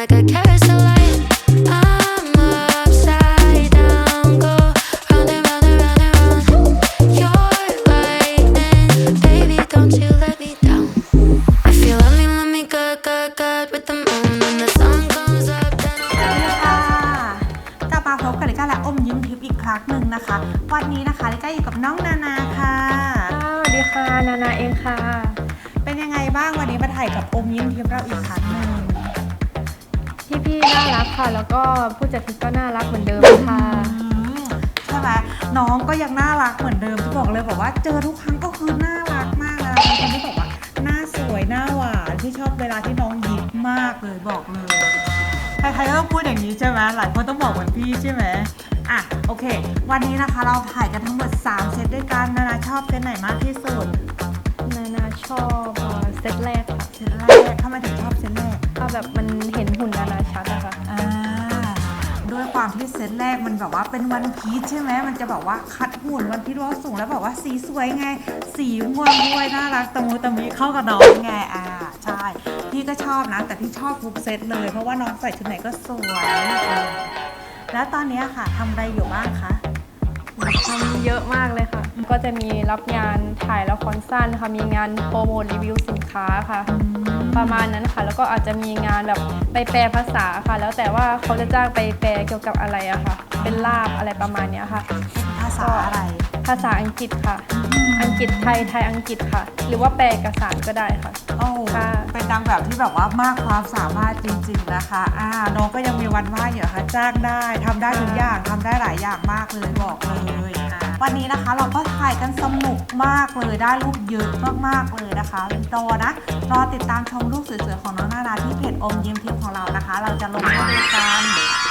like a carousel light. I'm upside down, go round and round and round and round. You're lightning, baby, don't you let me down. If you love me, let me good, good, good with the moon when the sun comes up. Then สวัส I'll ดีค่ะกลับมาพบกับลิก้าและอมยิ้มทิพย์อีกครั้งหนึ่งนะคะ วันนี้นะคะลิก้าอยู่กับน้องนานาค่ะ ดีค่ะ นานาเองค่ะ เป็นยังไงบ้างวันนี้มาถ่ายกับอมยิ้มทิพย์เราอีกครั้งหนึ่ง น่ารักค่ะ แล้วก็ผู้จัดทริปก็น่ารักเหมือนเดิมค่ะอืมใช่ไหมน้องก็ยังน่ารักเหมือนเดิมที่บอกเลยบอกว่าเจอทุกครั้งก็คือน่ารักมากนะเป็นคนที่บอกว่าหน้าสวยหน้าหวานที่ชอบเวลาที่น้องยิ้มมากเลยบอกเลยใครๆก็ต้องพูดอย่างนี้ใช่ไหมหลายคนต้องบอกเหมือนพี่ใช่ไหมอะโอเค วันนี้นะคะเราถ่ายกันทั้งหมด 3 เซตด้วยกันนานาชอบเซตไหนมากที่สุดนานาชอบเอ่อเซตแรกค่ะเซตแรกทำไมถึงชอบเซตแรกเอาแบบมันเห็นหุ่นนานาชัดอะ ที่เซตแรกมันแบบว่าเป็นวันพีชใช่ไหมมันจะแบบว่าคัดหุ่นวันพีชว่าสูงแล้วแบบว่าสีสวยไง สีม่วงด้วยน่ารักตะมูตะมีเข้ากับน้องไงอ่าใช่พี่ก็ชอบนะ แต่พี่ชอบทุกเซตเลย เพราะว่าน้องใส่ชุดไหนก็สวยแล้วตอนนี้ค่ะทำอะไรอยู่บ้างคะทำเยอะมากเลยค่ะ ก็จะมีรับงานถ่ายละครสั้นค่ะมีงานโปรโมทรีวิวสินค้าค่ะ ประมาณนั้นค่ะ แล้วก็อาจจะมีงานแบบไปแปลภาษาค่ะ แล้วแต่ว่าเขาจะจ้างไปแปลเกี่ยวกับอะไรอะค่ะ เป็นลาบอะไรประมาณเนี้ยค่ะ ภาษาอะไร ภาษาอังกฤษค่ะ อังกฤษไทยไทยอังกฤษค่ะ หรือว่าแปลเอกสารก็ได้ค่ะ โอ้ค่ะ เป็นนางแบบที่แบบว่ามากความสามารถจริง ๆนะคะ อ่าน้องก็ยังมีวันว่างอยู่นะคะจ้างได้ทำได้ทุกอย่างทำได้หลายอย่างมากเลยบอกเลยอะ วันนี้นะคะเราก็ถ่ายกันสนุกมากเลยได้รูปเยอะมากๆเลยนะคะรอนะรอติดตามชมรูปสวยๆของน้องนาราที่เพจอมยิ้มทิพย์ของเรานะคะ เราจะลงให้ดูกัน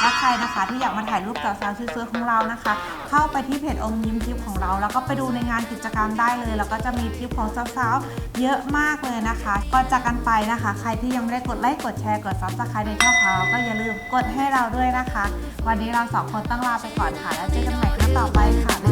และใครนะคะที่อยากมาถ่ายรูปกับสาวสวยๆของเรานะคะ เข้าไปที่เพจอมยิ้มทิพย์ของเรา แล้วก็ไปดูในงานกิจกรรมได้เลย แล้วก็จะมีทิปของสาวๆเยอะมากเลยนะคะก่อนจากกันไปนะคะ ใครที่ยังไม่ได้กดไลค์กดแชร์กดซับสไครต์ในช่องของเราก็อย่าลืมกดให้เราด้วยนะคะ วันนี้เราสองคนต้องลาไปก่อนค่ะแล้วเจอกันใหม่ครั้งต่อไปค่ะ